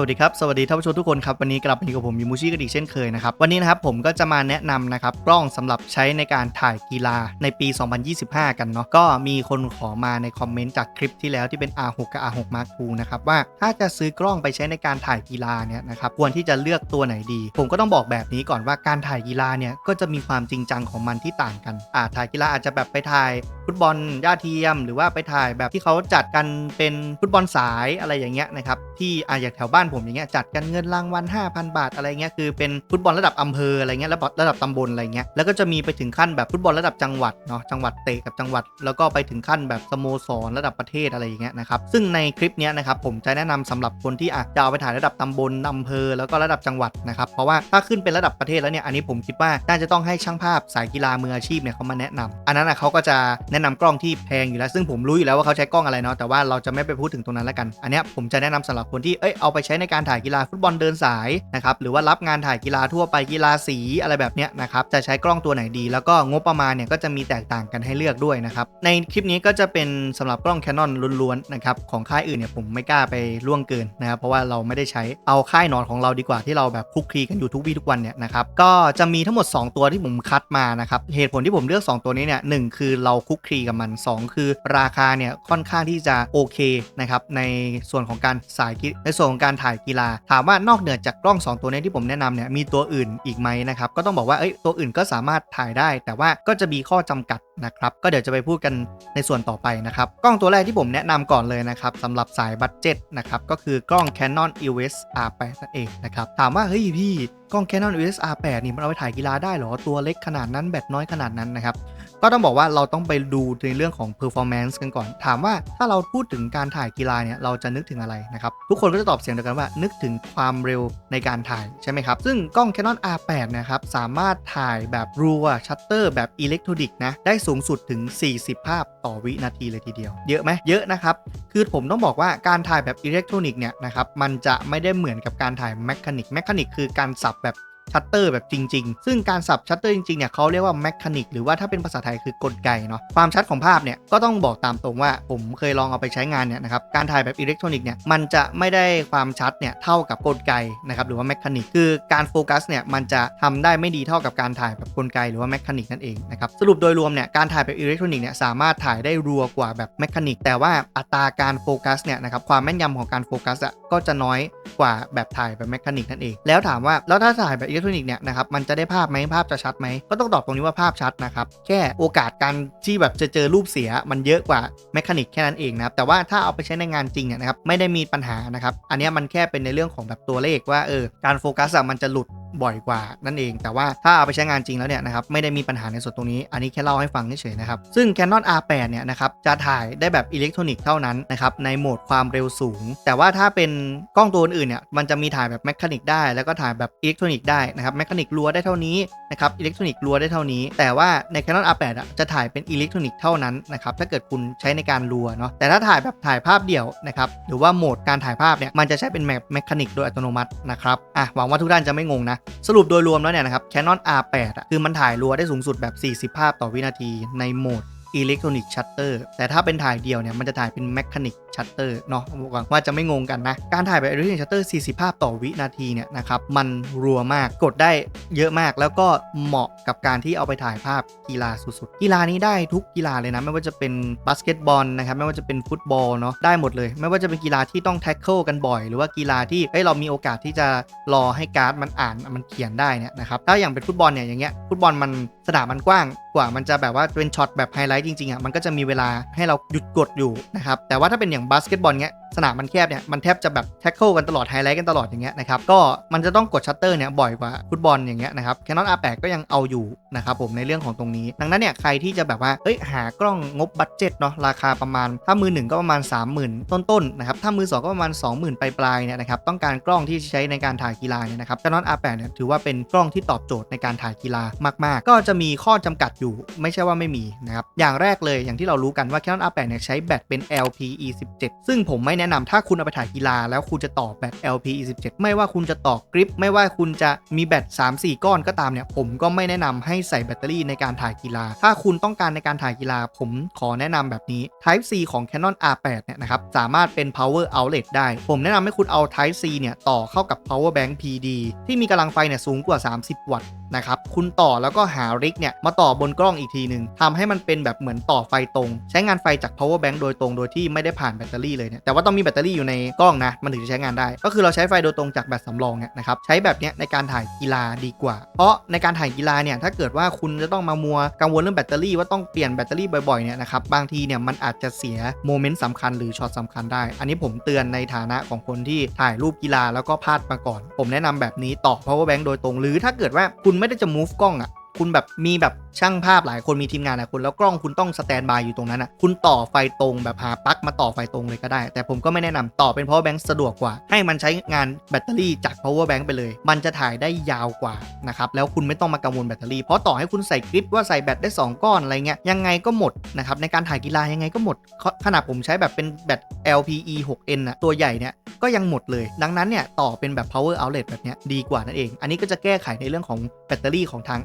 สวัสดีครับ สวัสดีท่านผู้ชมทุกคนครับ วันนี้กลับมาอยู่กับผมมิมูชิกันอีกเช่นเคยนะครับ วันนี้นะครับผมก็จะมาแนะนำนะครับกล้องสำหรับใช้ในการถ่ายกีฬาในปี 2025 กันเนาะก็มีคนขอมาในคอมเมนต์จากคลิปที่แล้วที่เป็น R6 กับ R6 Mark II นะครับว่าถ้าจะซื้อกล้องไปใช้ในการถ่ายกีฬาเนี่ยนะครับควรที่จะเลือกตัวไหนดี ผมก็ต้องบอกแบบนี้ก่อนว่าการถ่ายกีฬาเนี่ยก็จะมีความจริงจังของมันที่ต่างกันอ่าถ่ายกีฬาอาจจะแบบไปถ่ายฟุตบอลย่าเทียม หรือว่าไปถ่ายแบบที่เขาจัดกันเป็นฟุตบอลสายอะไรอย่างเงี้ยนะครับที่อ่าอย่างแถวบ้านผมอย่างเงี้ยจัดกันเงินรางวัล5,000 บาทอะไรเงี้ยคือเป็นฟุตบอลระดับอำเภออะไรเงี้ยระดับระดับตำบลอะไรเงี้ยแล้วก็จะมีไปถึงขั้นแบบฟุตบอลระดับจังหวัดเนาะจังหวัดเตะกับจังหวัด แล้วก็ไปถึงขั้นแบบสโมสรระดับประเทศอะไรอย่างเงี้ยนะครับซึ่งในคลิปเนี้ยนะครับผมจะแนะนำสำหรับคนที่อาจจะเอาไปถ่ายระดับตำบลอำเภอ แล้วก็ระดับจังหวัดนะครับเพราะว่าถ้าขึ้นเป็นระดับประเทศแล้วเนี่ยอันนี้ผมคิดว่าน่าจะต้องให้ช่างภาพสายกีฬามืออาชีพเนี่ยเขามาแนะนำอันนั้นนะเขาก็จะแนะนำกล้องที่แพงอยู่แล้ว ซึ่งผมรู้อยู่แล้วว่าเขาใช้กล้องอะไรเนาะแต่ว่าเราจะไม่ไปพูดถึงตรงนั้นแล้วกัน อันนี้ผมจะแนะนำสำหรับคนที่เอ้ยเอาไปใช้ในการถ่ายกีฬาฟุตบอลเดินสายนะครับหรือว่ารับงานถ่ายกีฬาทั่วไปกีฬาสีอะไรแบบเนี้ยนะครับจะใช้กล้องตัวไหนดี แล้วก็งบประมาณเนี่ยก็จะมีแตกต่างกันให้เลือกด้วยนะครับในคลิปนี้ก็จะเป็นสำหรับกล้อง Canon ล้วนๆนะครับของค่ายอื่นเนี่ยผมไม่กล้าไปล่วงเกินนะครับเพราะว่าเราไม่ได้ใช้เอาค่ายนอนของเราดีกว่าที่เราแบบคลุกคลีกันอยู่ทุกวี่ทุกวันเนี่ยนะครับก็จะมีทั้งหมด 2 ตัวที่ผมคัดมานะครับเหตุผลที่ผมเลือก 2 ตัวนี้เนี่ยหคือเราคลุกคลีกับมัน 2 คือราคาเนี่ยค่อนข้างที่จะโอเคนะครับในส่วนของการสายในส่วนของการถ่ายกีฬา ถามว่านอกเหนือจากกล้อง 2 ตัวนี้ที่ผมแนะนำเนี่ยมีตัวอื่นอีกไหมนะครับก็ต้องบอกว่าเอ้ยตัวอื่นก็สามารถถ่ายได้ แต่ว่าก็จะมีข้อจำกัดนะครับก็เดี๋ยวจะไปพูดกันในส่วนต่อไปนะครับกล้องตัวแรกที่ผมแนะนำก่อนเลยนะครับสำหรับสายบัตเจ็ตนะครับก็คือกล้อง Canon EOS R8 นั่นเองนะครับถามว่าเฮ้ยพี่กล้อง Canon EOS R8 นี่มันเอาไปถ่ายกีฬาได้หรอตัวเล็กขนาดนั้นแบตน้อยขนาดนั้นนะครับ ก็ต้องบอกว่าเราต้องไปดูในเรื่องของ performance กันก่อน ถามว่าถ้าเราพูดถึงการถ่ายกีฬาเนี่ยเราจะนึกถึงอะไรนะครับ ทุกคนก็จะตอบเสียงเดียวกันว่า นึกถึงความเร็วในการถ่ายใช่ไหมครับ ซึ่งกล้อง Canon R8 นะครับ สามารถถ่ายแบบรัวชัตเตอร์แบบอิเล็กทรอนิกส์นะ ได้สูงสุดถึง 40 ภาพต่อวินาทีเลยทีเดียว เยอะไหมเยอะนะครับ คือผมต้องบอกว่าการถ่ายแบบอิเล็กทรอนิกส์เนี่ยนะครับมันจะไม่ได้เหมือนกับการถ่ายแมคานิกแมคานิกคือการสับแบบ ชัตเตอร์แบบจริง ๆ ซึ่งการสับชัตเตอร์จริงๆเนี่ยเขาเรียกว่าแมคานิกหรือว่าถ้าเป็นภาษาไทยคือกลไกเนาะความชัดของภาพเนี่ยก็ต้องบอกตามตรงว่าผมเคยลองเอาไปใช้งานเนี่ยนะครับการถ่ายแบบอิเล็กทรอนิกส์เนี่ยมันจะไม่ได้ความชัดเนี่ยเท่ากับกลไกนะครับหรือว่าแมคานิกคือการโฟกัสเนี่ยมันจะทำได้ไม่ดีเท่ากับการถ่ายแบบกลไกหรือว่าแมคานิกนั่นเองนะครับสรุปโดยรวมเนี่ยการถ่ายแบบอิเล็กทรอนิกส์เนี่ยสามารถถ่ายได้รัวกว่าแบบแมคานิกแต่ว่าอัตราการโฟกัสเนี่ยนะครับความแม่นยำของการโฟกัสอะก็จะน้อยกว่าแบบถ่ายแบบแมคานิกนั่นเองแล้วถามว่าแล้วถ้าถ่ายแบบอิล็กทรอนิกส์เนี่ยนะครับมันจะได้ภาพไหมภาพจะชัดไหมก็ต้องตอบตรงนี้ว่าภาพชัดนะครับแค่โอกาสการที่แบบจะเจอรูปเสียมันเยอะกว่าแมคานิกแค่นั้นเองนะครับแต่ว่าถ้าเอาไปใช้ในงานจริงเนี่ยนะครับไม่ได้มีปัญหานะครับอันนี้มันแค่เป็นในเรื่องของแบบตัวเลขว่าเออการโฟกัสมันจะหลุดบ่อยกว่านั่นเอง แต่ว่าถ้าเอาไปใช้งานจริงแล้วเนี่ยนะครับไม่ได้มีปัญหาในส่วนตรงนี้ อันนี้แค่เล่าให้ฟังเฉยๆนะครับซึ่ง Canon R8 เนี่ยนะครับจะถ่ายได้แบบอิเล็กทรอนิกส์เท่านั้นนะครับในโหมดความเร็วสูง แต่ว่าถ้าเป็นกล้องตัวอื่นเนี่ยมันจะมีถ่ายแบบแมชชีนิกได้แล้วก็ถ่ายแบบอิเล็กทรอนิกส์ได้นะครับแมชชีนิกรัวได้เท่านี้นะครับอิเล็กทรอนิกส์รัวได้เท่านี้ แต่ว่าใน Canon R8 อะจะถ่ายเป็นอิเล็กทรอนิกส์เท่านั้นนะครับถ้าเกิดคุณใช้ในการรัวเนาะแต่ถ้าถ่ายแบบถ่ายภาพเดี่ยวนะครับหรือว่าโหมดการถ่ายภาพเนี่ยมันจะใช้เป็นแบบแมคานิกโดยอัตโนมัตินะครับอะหวังว่าทุกท่านจะไม่งงนะ สรุปโดยรวมแล้วเนี่ยนะครับ Canon R8 อะคือมันถ่ายรัวได้สูงสุดแบบ 40 ภาพต่อวินาทีในโหมด อิเล็กทรอนิกชัตเตอร์แต่ถ้าเป็นถ่ายเดียวเนี่ยมันจะถ่ายเป็นแมคานิกชัตเตอร์เนาะหวังว่าจะไม่งงกันนะ การถ่ายแบบอิเล็กทรอนิกชัตเตอร์40 ภาพต่อวินาทีเนี่ยนะครับมันรัวมากกดได้เยอะมากแล้วก็เหมาะกับการที่เอาไปถ่ายภาพกีฬาสุดๆ กีฬานี้ได้ทุกกีฬาเลยนะ ไม่ว่าจะเป็นบาสเกตบอลนะครับไม่ว่าจะเป็นฟุตบอลเนาะได้หมดเลย ไม่ว่าจะเป็นกีฬาที่ต้องแท็กเกิลกันบ่อย หรือว่ากีฬาที่เฮ้ยเรามีโอกาสที่จะรอให้การ์ดมันอ่านมันเขียนได้เนี่ยนะครับถ้าอย่างเป็นฟุตบอลเนี่ยอย่างเงี้ยฟุตบอลมันสนามมันกว้าง ว่ามันจะแบบว่าเป็นช็อตแบบไฮไลท์จริงๆอะมันก็จะมีเวลาให้เราหยุดกดอยู่นะครับแต่ว่าถ้าเป็นอย่างบาสเกตบอลเงี้ยสนามมันแคบเนี่ยมันแทบจะแบบแท็กเกิลกันตลอดไฮไลท์กันตลอดอย่างเงี้ยนะครับก็มันจะต้องกดชัตเตอร์เนี่ยบ่อยกว่าฟุตบอลอย่างเงี้ยนะครับ Canon R8 ก็ยังเอาอยู่นะครับผมในเรื่องของตรงนี้ ดังนั้นเนี่ยใครที่จะแบบว่าเอ้ยหากล้องงบบัตเจ็ตเนาะราคาประมาณถ้ามือหนึ่งก็ประมาณ 30,000 ต้นๆนะครับถ้ามือสองก็ประมาณ 20,000 ปลายๆเนี่ยนะครับต้องการกล้องที่ใช้ในการถ่ายกีฬาเนี่ยนะครับ Canon R8 เนี่ยถือว่าเป็นกล้องที่ตอบโจทย์ในการถ่ายกีฬามากๆ ก็จะมีข้อจำกัดอยูู่ไม่ใช่ว่าไม่มีนะครับ อย่างแรกเลยอย่างที่เรารู้กันว่า Canon R8 เนี่ยใช้แบตเป็น LPE17 ซึ่งผมไม่แนะนำถ้าคุณเอาไปถ่ายกีฬา แล้วคุณจะต่อแบต LPE17 ไม่ว่าคุณจะต่อกริป ไม่ว่าคุณจะมีแบต3-4 ก้อนก็ตามเนี่ย ผมก็ไม่แนะนำให้ใส่แบตเตอรี่ในการถ่ายกีฬา ถ้าคุณต้องการในการถ่ายกีฬา ผมขอแนะนำแบบนี้ Type C ของ Canon R8 เนี่ยนะครับสามารถเป็น power outlet ได้ ผมแนะนำให้คุณเอา Type C เนี่ยต่อเข้ากับ power bank PD ที่มีกำลังไฟเนี่ยสูงกว่า 30 วัตต์นะครับคุณต่อแล้วก็หาริกเนี่ยมาต่อบนกล้องอีกทีหนึ่งทำให้มันเป็นแบบเหมือนต่อไฟตรง ใช้งานไฟจาก power bank โดยตรงโดยที่ไม่ได้ผ่านแบตเตอรี่เลยเนี่ยแต่ว่าต้องมีแบตเตอรี่อยู่ในกล้องนะมันถึงจะใช้งานได้ ก็คือเราใช้ไฟโดยตรงจากแบตสำรองเนี่ยนะครับใช้แบบเนี้ยในการถ่ายกีฬาดีกว่า เพราะในการถ่ายกีฬาเนี่ยถ้าเกิดว่าคุณจะต้องมามัวกังวลเรื่องแบตเตอรี่ว่าต้องเปลี่ยนแบตเตอรี่บ่อยๆเนี่ยนะครับบางทีเนี่ยมันอาจจะเสียโมเมนต์สำคัญหรือช็อตสำคัญได้ อันนี้ผมเตือนในฐานะของคนที่ถ่ายรูปกีฬาแล้วก็พลาดมาก่อน ผมแนะนำแบบนี้ต่อ power bank โดยตรง หรือถ้าเกิดว่าคุณไม่ได้จะ move กล้องอะ คุณแบบมีแบบช่างภาพหลายคนมีทีมงานหลายคนแล้วกล้องคุณต้องสแตนบายอยู่ตรงนั้นอะคุณต่อไฟตรงแบบหาปลั๊กมาต่อไฟตรงเลยก็ได้ แต่ผมก็ไม่แนะนำต่อเป็น power bank สะดวกกว่า ให้มันใช้งานแบตเตอรี่จาก power bank ไปเลย มันจะถ่ายได้ยาวกว่านะครับแล้วคุณไม่ต้องมากังวลแบตเตอรี่เพราะต่อให้คุณใส่กริปว่าใส่แบตได้ 2 ก้อนอะไรเงี้ยยังไงก็หมดนะครับในการถ่ายกีฬายังไงก็หมดขนาดผมใช้แบบเป็นแบต LPE 6N อะตัวใหญ่เนี่ยก็ยังหมดเลย ดังนั้นเนี่ยต่อเป็นแบบ power outlet แบบเนี้ยดีกว่านั่นเอง อันนี้ก็จะแก้ไขในเรื่องของแบตเตอรี่ของทาง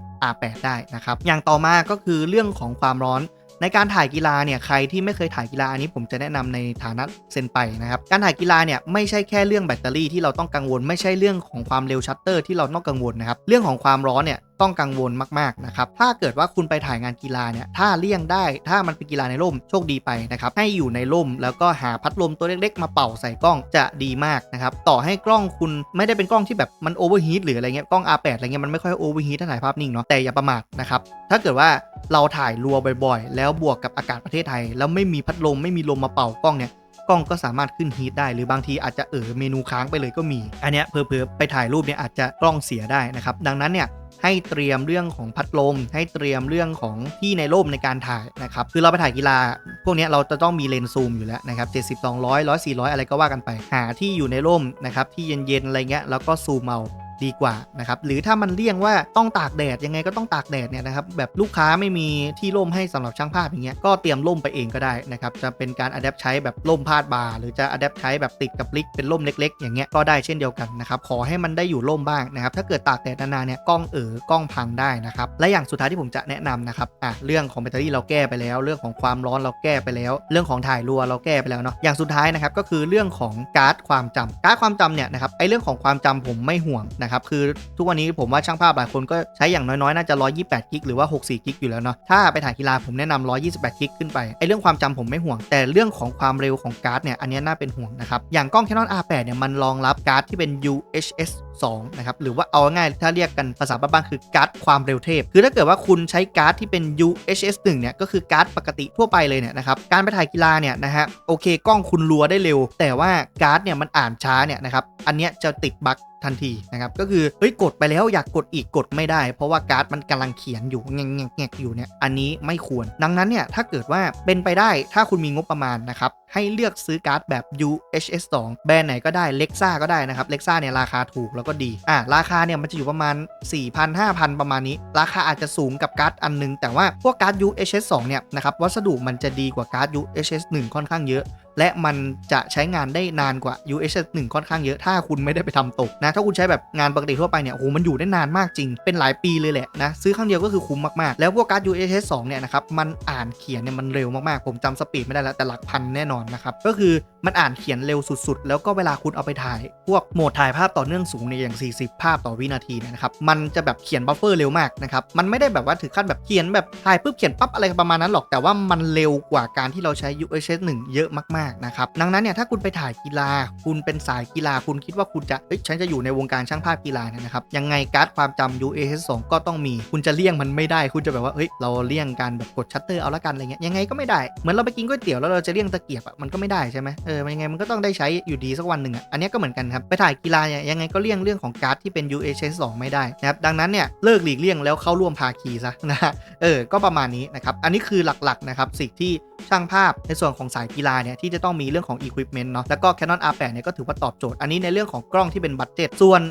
8 ได้นะครับ อย่างต่อมาก็คือเรื่องของความร้อนในการถ่ายกีฬาเนี่ยใครที่ไม่เคยถ่ายกีฬาอันนี้ผมจะแนะนำในฐานะเซนไปนะครับการถ่ายกีฬาเนี่ยไม่ใช่แค่เรื่องแบตเตอรี่ที่เราต้องกังวล ไม่ใช่เรื่องของความเร็วชัตเตอร์ที่เราต้องกังวลนะครับเรื่องของความร้อนเนี่ยต้องกังวลมากๆนะครับถ้าเกิดว่าคุณไปถ่ายงานกีฬาเนี่ยถ้าเลี่ยงได้ถ้ามันเป็นกีฬาในร่มโชคดีไปนะครับให้อยู่ในร่มแล้วก็หาพัดลมตัวเล็กๆ มาเป่าใส่กล้องจะดีมากนะครับต่อให้กล้องคุณไม่ได้เป็นกล้องที่แบบมันโอเวอร์ฮีทหรืออะไรเงี้ยกล้อง R8 อะไรเงี้ยมันไม่ค่อยโอเวอร์ฮีทถ้าถ่ายภาพนิ่งเนาะแต่อย่าประมาทนะครับถ้าเกิดว่าเราถ่ายรัวบ่อยๆ แล้วบวกกับอากาศประเทศไทย แล้วไม่มีพัดลมไม่มีลมมาเป่ากล้องเนี่ยกล้องก็สามารถขึ้นฮีทได้ หรือบางทีอาจจะเออเมนูค้างไปเลยก็มี อันเนี้ยเพอไปถ่ายรูปเนี่ยอาจจะกล้องเสียได้นะครับ ดังนั้นเนี่ย ให้เตรียมเรื่องของพัดลม ให้เตรียมเรื่องของที่ในร่มในการถ่ายนะครับคือเราไปถ่ายกีฬา พวกนี้เราจะต้องมีเลนส์ซูมอยู่แล้วนะครับ70 200 100 400อะไรก็ว่ากันไป หาที่อยู่ในร่มนะครับที่เย็นๆอะไรเงี้ยแล้วก็ซูมเอา ดีกว่านะครับหรือถ้ามันเลี่ยงว่าต้องตากแดดยังไงก็ต้องตากแดดเนี่ยนะครับแบบลูกค้าไม่มีที่ร่มให้สำหรับช่างภาพอย่างเงี้ยก็เตรียมร่มไปเองก็ได้นะครับจะเป็นการอัดแอปใช้แบบร่มพาดบ่าหรือจะอัดแอปใช้แบบติดกับลิกเป็นร่มเล็ก ๆ อย่างเงี้ยก็ได้เช่นเดียวกันนะครับขอให้มันได้อยู่ร่มบ้างนะครับถ้าเกิดตากแดดนานๆเนี่ยกล้องเอ๋อกล้องพังได้นะครับและอย่างสุดท้ายที่ผมจะแนะนำนะครับอะเรื่องของแบตเตอรี่เราแก้ไปแล้ว เรื่องของความร้อนเราแก้ไปแล้ว เรื่องของถ่ายรัวเราแก้ไปแล้วเนาะอย่างสุดท้ายนะครับก็คือเรื่องของการ์ดความจำการ์ดความจำเนี่ยนะครับไอเรื่องของความจำผมไม่ห่วงนะครับ คือทุกวันนี้ผมว่าช่างภาพหลายคนก็ใช้อย่างน้อยๆ น่าจะ 128 กิกหรือว่า 64 กิกอยู่แล้วเนาะ ถ้าไปถ่ายกีฬาผมแนะนำ128 กิกขึ้นไป ไอเรื่องความจำผมไม่ห่วง แต่เรื่องของความเร็วของการ์ดเนี่ย อันนี้น่าเป็นห่วงนะครับ อย่างกล้อง Canon R8 เนี่ย มันรองรับการ์ดที่เป็น UHS 2นะครับ หรือว่าเอาง่ายถ้าเรียกกันภาษาบ้านๆคือการ์ดความเร็วเทพ คือถ้าเกิดว่าคุณใช้การ์ดที่เป็น UHS 1เนี่ย ก็คือการ์ดปกติทั่วไปเลยเนี่ยนะครับ การไปถ่ายกีฬาเนี่ยนะฮะ โอเค กล้องคุณรัวได้เร็ว แต่ว่าการ์ดเนี่ยมันอ่านช้าเนี่ยนะครับ อันเนี้ยจะติดบั๊ก ทันทีนะครับก็คือเฮ้ยกดไปแล้วอยากกดอีกกดไม่ได้ เพราะว่าการ์ดมันกำลังเขียนอยู่แงงแงกอยู่เนี่ยอันนี้ไม่ควร ดังนั้นเนี่ยถ้าเกิดว่าเป็นไปได้ถ้าคุณมีงบประมาณนะครับให้เลือกซื้อการ์ดแบบ UHS 2 แบรนด์ไหนก็ได้เล็กซ่าก็ได้นะครับเล็กซ่าเนี่ยราคาถูกแล้วก็ดี อะราคาเนี่ยมันจะอยู่ประมาณ 4,000 5,000 ประมาณนี้ ราคาอาจจะสูงกับการ์ดอันนึง แต่ว่าพวกการ์ด UHS 2 เนี่ยนะครับวัสดุมันจะดีกว่าการ์ด UHS 1 ค่อนข้างเยอะ และมันจะใช้งานได้นานกว่า UHS 1ค่อนข้างเยอะ ถ้าคุณไม่ได้ไปทำตกนะ ถ้าคุณใช้แบบงานปกติทั่วไปเนี่ย โอ้โห มันอยู่ได้นานมากจริง เป็นหลายปีเลยแหละนะ ซื้อครั้งเดียวก็คือคุ้มมาก ๆ แล้วพวกการ์ด UHS 2เนี่ยนะครับ มันอ่านเขียนเนี่ยมันเร็วมาก ๆ ผมจำสปีดไม่ได้แล้ว แต่หลักพันแน่นอนนะครับ ก็คือ มันอ่านเขียนเร็วสุดๆ แล้วก็เวลาคุณเอาไปถ่าย พวกโหมดถ่ายภาพต่อเนื่องสูงเนี่ยอย่าง 40 ภาพต่อวินาทีเนยนะครับ มันจะแบบเขียนบัฟเฟอร์เร็วมากนะครับ มันไม่ได้แบบว่าถึงขั้นแบบเขียนแบบถ่ายปุ๊บเขียนปั๊บอะไรประมาณนั้นหรอก แต่ว่ามันเร็วกว่าการที่เราใช้ UHS 1เยอะมากๆนะครับ ดังนั้นเนี่ยถ้าคุณไปถ่ายกีฬา คุณเป็นสายกีฬา คุณคิดว่าคุณจะเอ้ยฉันจะอยู่ในวงการช่างภาพกีฬาเนี่ยนะครับ ยังไงการ์ดความจำ UHS 2ก็ต้องมี คุณจะเลี่ยงมันไม่ได้ คุณจะแบบว่าเฮ้ยเราเลี่ยงการแบบกดชัตเตอร์เอาละกันอะไรเงี้ยยังไงก็ไม่ได้เหมือนเราไปกินก๋วยเตี๋ยวแล้วเราจะเลี่ยงตะเกียบอะมันก็ไม่ได้ใช่ไหมเออยังไงมันก็ต้องได้ใช้อยู่ดีสักวันหนึ่งอะอันนี้ก็เหมือนกันครับไปถ่ายกีฬาเนี่ยยังไงก็เลี่ยงเรื่องของการ์ดที่เป็น UHS 2 ไม่ได้นะครับดังนั้นเนี่ยเลิกหลีกเลี่ยงแล้วเข้าร่วมภาคีซะนะฮะเออก็ประมาณนี้นะครับอันนี้คือหลักๆนะครับสิ่งที่ช่างภาพในส่วนของสายกีฬาเนี่ยที่จะต้องมีเรื่องของ equipment เนาะแล้วก็ Canon R8 เนี่ยก็ถือว่าตอบโจทย์อันนี้ในเรื่องของกล้องที่เป็นบัตเจ็ตส่วน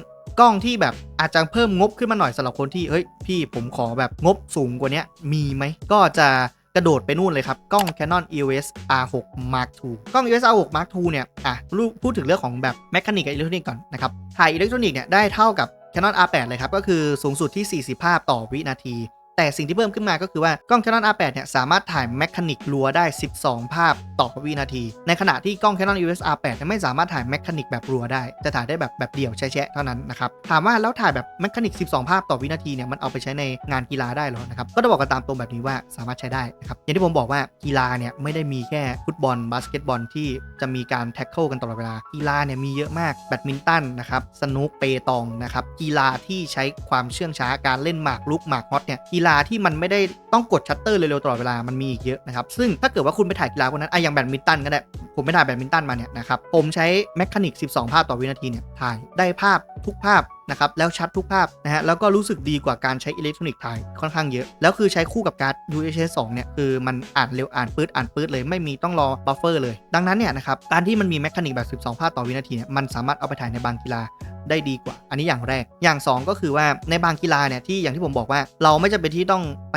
กล้องที่แบบอาจจะเพิ่มงบขึ้นมาหน่อยสำหรับคนที่เฮ้ยพี่ผมขอแบบงบสูงกว่านี้มีไหมก็จะ กระโดดไปนู่นเลยครับ กล้อง Canon EOS R6 Mark II กล้อง EOS R6 Mark II เนี่ยอะรูพูดถึงเรื่องของแบบแมคานิกกับอิเล็กทรอนิกส์ก่อนนะครับถ่ายอิเล็กทรอนิกส์เนี่ยได้เท่ากับ Canon R8 เลยครับ ก็คือสูงสุดที่ 40 ภาพต่อวินาที แต่สิ่งที่เพิ่มขึ้นมาก็คือว่ากล้อง Canon R8 เนี่ยสามารถถ่ายแมคานิกรัวได้ 12 ภาพต่อวินาที ในขณะที่กล้อง Canon EOS R8 เนี่ยไม่สามารถถ่ายแมคานิกแบบรัวได้ จะถ่ายได้แบบแบบเดี่ยวแชะเท่านั้นนะครับ ถามว่าแล้วถ่ายแบบแมคานิก 12 ภาพต่อวินาทีเนี่ยมันเอาไปใช้ในงานกีฬาได้หรอนะครับ ก็ต้องบอกกันตามตรงแบบนี้ว่าสามารถใช้ได้นะครับ อย่างที่ผมบอกว่ากีฬาเนี่ยไม่ได้มีแค่ฟุตบอลบาสเกตบอลที่จะมีการแท็กเกิลกันตลอดเวลา กีฬาเนี่ยมีเยอะมากแบดมินตันนะครับสนุกเปตองนะครับกีฬาที่ใช้ความเชื่องช้าการเล่นหมากลุกหมากฮอตเนี่ยกีฬาที่มันไม่ได้ต้องกดชัตเตอร์เร็วๆตลอดเวลามันมีอีกเยอะนะครับซึ่งถ้าเกิดว่าคุณไปถ่ายกีฬาพวกนั้นไอะอย่างแบดมินตันก็ได้ผมไปถ่ายแบดมินตันมาเนี่ยนะครับผมใช้แมคานิก 12 ภาพต่อวินาทีเนี่ยถ่ายได้ภาพทุกภาพนะครับแล้วชัดทุกภาพนะฮะแล้วก็รู้สึกดีกว่าการใช้อิเล็กทรอนิกส์ถ่ายค่อนข้างเยอะ แล้วคือใช้คู่กับการ์ด UHS 2เนี่ยคือมันอ่านเร็วอ่านปื๊ดอ่านปื๊ดเลยไม่มีต้องรอบัฟเฟอร์เลย ดังนั้นเนี่ยนะครับการที่มันมีแมคานิกแบบ 12 ภาพต่อวินาทีเนี่ยมันสามารถเอาไปถ่ายในบางกีฬา ได้ดีกว่า อันนี้อย่างแรก อย่าง 2 ก็คือว่าในบางกีฬาเนี่ยที่อย่างที่ผมบอกว่า เราไม่จำเป็นที่ต้องไป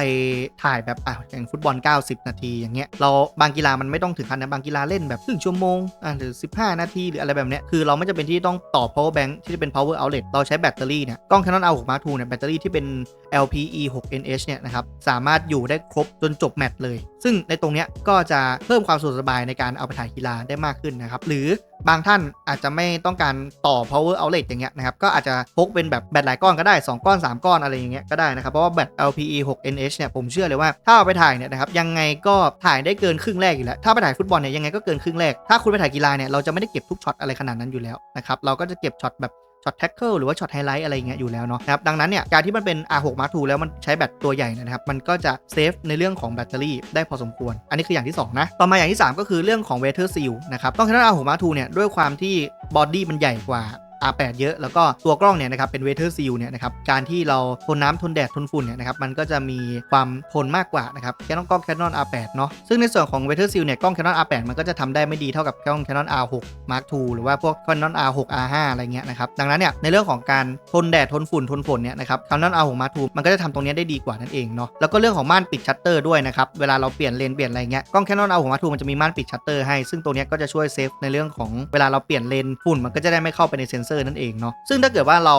ถ่ายแบบอะอย่างฟุตบอล 90 นาทีอย่างเงี้ยเราบางกีฬามันไม่ต้องถึงขนาดนั้นบางกีฬาเล่นแบบครึ่งชั่วโมงอะหรือ 15 นาทีหรืออะไรแบบเนี้ยคือเราไม่จำเป็นที่ต้องต่อ power bank ที่จะเป็น power outlet เราใช้แบตเตอรี่เนี่ยกล้อง Canon R6 Mark II เนี่ยแบตเตอรี่ที่เป็น LPE 6 NH เนี่ยนะครับสามารถอยู่ได้ครบจนจบแมตช์เลย ซึ่งในตรงเนี้ยก็จะเพิ่มความสะดวกสบายในการเอาไปถ่ายกีฬาได้มากขึ้นนะครับหรือ บางท่านอาจจะไม่ต้องการต่อ power outlet อย่างเงี้ยนะครับก็อาจจะพกเป็นแบบแบตหลายก้อนก็ได้ 2 ก้อน 3 ก้อนอะไรอย่างเงี้ยก็ได้นะครับเพราะว่าแบต LPE 6 NH เนี่ยผมเชื่อเลยว่าถ้าเอาไปถ่ายเนี่ยนะครับยังไงก็ถ่ายได้เกินครึ่งแรกอยู่แล้วถ้าไปถ่ายฟุตบอลเนี่ยยังไงก็เกินครึ่งแรกถ้าคุณไปถ่ายกีฬาเนี่ยเราจะไม่ได้เก็บทุกช็อตอะไรขนาดนั้นอยู่แล้วนะครับเราก็จะเก็บช็อตแบบ ช็อตแท็กเกิลหรือว่าช็อตไฮไลท์อะไรอย่างเงี้ยอยู่แล้วเนาะนะครับดังนั้นเนี่ยการที่มันเป็น R6 Mark II แล้วมันใช้แบตตัวใหญ่นะครับมันก็จะเซฟในเรื่องของแบตเตอรี่ได้พอสมควร อันนี้คืออย่างที่ 2 นะ ต่อมาอย่างที่ 3 ก็คือเรื่องของ Weather Seal นะครับต้องใช้ R6 Mark II เนี่ยด้วยความที่บอดี้มันใหญ่กว่า R8 เยอะแล้วก็ตัวกล้องเนี่ยนะครับเป็น Weather Seal เนี่ยนะครับการที่เราทนน้ำทนแดดทนฝุ่นเนี่ยนะครับมันก็จะมีความทนมากกว่านะครับแค่ต้องกล้อง Canon R8 เนาะซึ่งในส่วนของ Weather Seal เนี่ยกล้อง Canon R8 มันก็จะทำได้ไม่ดีเท่ากับกล้อง Canon R6 Mark II หรือว่าพวก Canon R6 R5 อะไรเงี้ยนะครับดังนั้นเนี่ยในเรื่องของการทนแดดทนฝุ่นทนฝนเนี่ยนะครับ Canon R6 Mark II มันก็จะทำตรงนี้ได้ดีกว่านั่นเองเนาะแล้วก็เรื่องของม่านปิดชัตเตอร์ด้วยนะครับเวลาเราเปลี่ยนเลนเปลี่ยนอะไรเงี้ยกล้อง Canon R6 Mark II มันจะมีม่านปิดชัตเตอร์ให้ซึ่งตัวเนี้ก็จะช่วยเซฟในเรื่องของเวลาเราเปลี่ยนเลนฝุ่นมันก็จะได้ไม่เข้าไปในเซนเซอร์นั่นเองเนาะซึ่งถ้าเกิดว่าเรา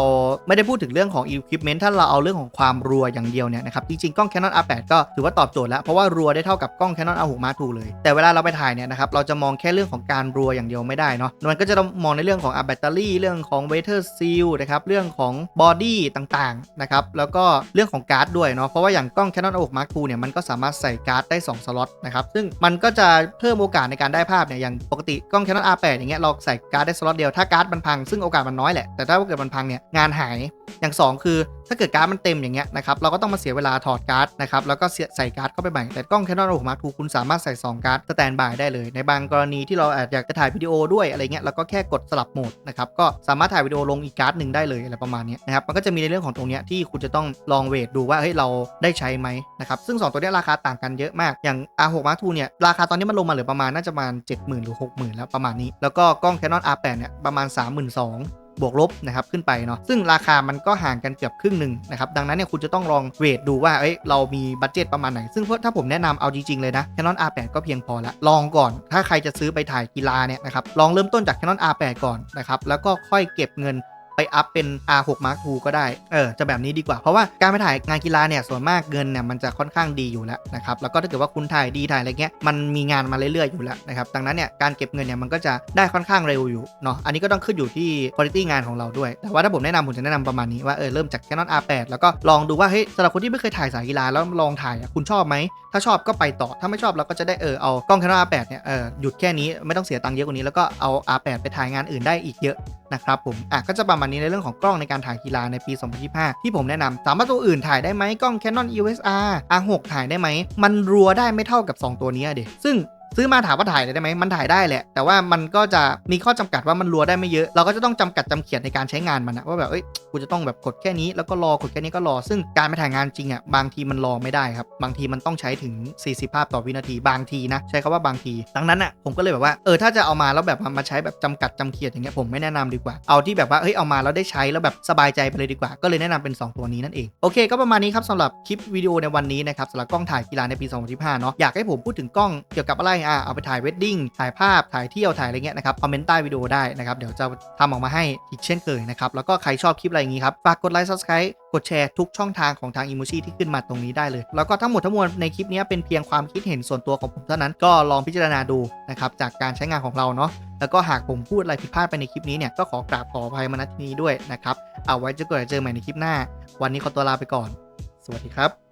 ไม่ได้พูดถึงเรื่องของ equipment ถ้าเราเอาเรื่องของความรัวอย่างเดียวเนี่ยนะครับจริงๆกล้อง Canon R8 ก็ถือว่าตอบโจทย์แล้ว เพราะว่ารัวได้เท่ากับกล้อง Canon R6 Mark II เลยแต่เวลาเราไปถ่ายเนี่ยนะครับเราจะมองแค่เรื่องของการรัวอย่างเดียวไม่ได้เนาะมันก็จะต้องมองในเรื่องของอะแบตเตอรี่เรื่องของ weather seal นะครับเรื่องของ body ต่างๆนะครับแล้วก็เรื่องของการ์ดด้วยเนาะเพราะว่าอย่างกล้อง Canon R6 Mark II เนี่ยมันก็สามารถใส่การ์ดได้ 2 สล็อตนะครับซึ่งมันก็จะเพิ่มโอกาสในการได้ภาพเนี่ยอย่างปกติกล้อง Canon R8 อย่างเงี้ยเราใส่การ์ดได้สล็อตเดียวถ้าการ์ดมันพังซึ่งโอกาสมันน้อยแหละ แต่ถ้าเกิดมันพังเนี่ยงานหายอย่าง 2 คือ ถ้าเกิดการ์ดมันเต็มอย่างเงี้ยนะครับเราก็ต้องมาเสียเวลาถอดการ์ดนะครับแล้วก็เสียใส่การ์ดเข้าไปใหม่แต่กล้อง Canon R6 Mark II คุณสามารถใส่ 2 การ์ดสแตนบายได้เลยในบางกรณีที่เราอาจอยากจะถ่ายวิดีโอด้วยอะไรเงี้ยเราก็แค่กดสลับโหมดนะครับก็สามารถถ่ายวิดีโอลงอีกการ์ดหนึ่งได้เลยอะไรประมาณนี้นะครับมันก็จะมีในเรื่องของตรงเนี้ยที่คุณจะต้องลองเวทดูว่าเฮ้ยเราได้ใช้ไหมนะครับซึ่ง 2 ตัวเนี้ยราคาต่างกันเยอะมากอย่าง R6 Mark II เนี่ยราคาตอนนี้มันลงมาเหลือประมาณน่าจะประมาณ 70,000 หรือ 60,000 แล้วประมาณนี้ แล้วก็กล้อง Canon R8 เนี่ยประมาณ 32,000 บวกลบนะครับขึ้นไปเนาะซึ่งราคามันก็ห่างกันเกือบครึ่งหนึ่งนะครับดังนั้นเนี่ยคุณจะต้องลองเวทดูว่าเอ้ยเรามีบัตเจ็ตประมาณไหน ซึ่งถ้าผมแนะนำเอาจริงๆเลยนะ Canon R8 ก็เพียงพอละลองก่อน ถ้าใครจะซื้อไปถ่ายกีฬาเนี่ยนะครับลองเริ่มต้นจาก Canon R8 ก่อนนะครับแล้วก็ค่อยเก็บเงิน ไปอัพเป็น R6 Mark II ก็ได้ เออ จะแบบนี้ดีกว่า เพราะว่าการไปถ่ายงานกีฬาเนี่ย ส่วนมากเงินเนี่ย มันจะค่อนข้างดีอยู่แล้วนะครับ แล้วก็ถ้าเกิดว่าคุณถ่ายดีถ่ายอะไรเงี้ย มันมีงานมาเรื่อยๆอยู่แล้วนะครับ ดังนั้นเนี่ย การเก็บเงินเนี่ย มันก็จะได้ค่อนข้างเร็วอยู่เนาะ อันนี้ก็ต้องขึ้นอยู่ที่คุณภาพงานของเราด้วย แต่ว่าถ้าผมแนะนำผมจะแนะนำประมาณนี้ว่าเออเริ่มจาก Canon R8 แล้วก็ลองดูว่าเฮ้ยสำหรับคนที่ไม่เคยถ่ายสายกีฬาแล้วลองถ่ายอะคุณชอบไหมถ้าชอบก็ไปต่อถ้าไม่ชอบเราก็จะได้เออเอากล้อง Canon R8 เนี่ยเออหยุดแค่นี้ไม่ต้องเสียตังค์เยอะกว่านี้แล้วก็เอา R8 ไปถ่ายงานอื่นได้อีกเยอะนะครับผมอะก็จะประมาณนี้ในเรื่องของกล้องในการถ่ายกีฬาในปี 2025 ที่ผมแนะนำสามารถตัวอื่นถ่ายได้ไหมกล้อง Canon EOS R R6 ถ่ายได้ไหมมันรัวได้ไม่เท่ากับ 2 ตัวนี้เด็ซึ่ง ซื้อมาถามว่าถ่ายได้ไหมมันถ่ายได้แหละ แต่ว่ามันก็จะมีข้อจำกัดว่ามันรัวได้ไม่เยอะ เราก็จะต้องจำกัดจำเขียนในการใช้งานมันนะว่าแบบเอ้ยกูจะต้องแบบกดแค่นี้แล้วก็รอกดแค่นี้ก็รอ ซึ่งการไปถ่ายงานจริงอะบางทีมันรอไม่ได้ครับ บางทีมันต้องใช้ถึง 40 ภาพต่อวินาที บางทีนะ ใช้คำว่าบางที ดังนั้นอะผมก็เลยแบบว่าเออถ้าจะเอามาแล้วแบบมาใช้แบบจำกัดจำเขียนอย่างเงี้ยผมไม่แนะนำดีกว่า เอาที่แบบว่าเฮ้ยเอามาแล้วได้ใช้แล้วแบบสบายใจไปเลยดีกว่า ก็เลยแนะนำเป็น 2 ตัวนี้นั่นเองโอเค ก็ประมาณนี้ครับสำหรับคลิปวิดีโอในวันนี้นะครับสำหรับกล้องถ่ายกีฬาในปี 2015เนาะอยากให้ผมพูดถึงกล้องเกี่ยวกับอะไรอะเอาไปถ่ายเวดดิ้งถ่ายภาพถ่ายเที่ยวถ่ายอะไรเงี้ยนะครับคอมเมนต์ใต้วิดีโอได้นะครับเดี๋ยวจะทำออกมาให้อีกเช่นเคยนะครับแล้วก็ใครชอบคลิปอะไรอย่างงี้ครับฝากกดไลค์ subscribe กดแชร์ทุกช่องทางของทาง e m o t i ที่ขึ้นมาตรงนี้ได้เลย แล้วก็ทั้งหมดทั้งมวลในคลิปนี้เป็นเพียงความคิดเห็นส่วนตัวของผมเท่านั้นก็ลองพิจารณาดูนะครับจากการใช้งานของเราเนาะแล้วก็หากผมพูดอะไรผิดพลาดไปในคลิปนี้เนี่ยก็ขอกราบขออภัยมาณที่นี้ด้วยนะครับเอาไว้จะเกิดเจอใหม่ในคลิปหน้า วันนี้ขอตัวลาไปก่อน สวัสดีครับ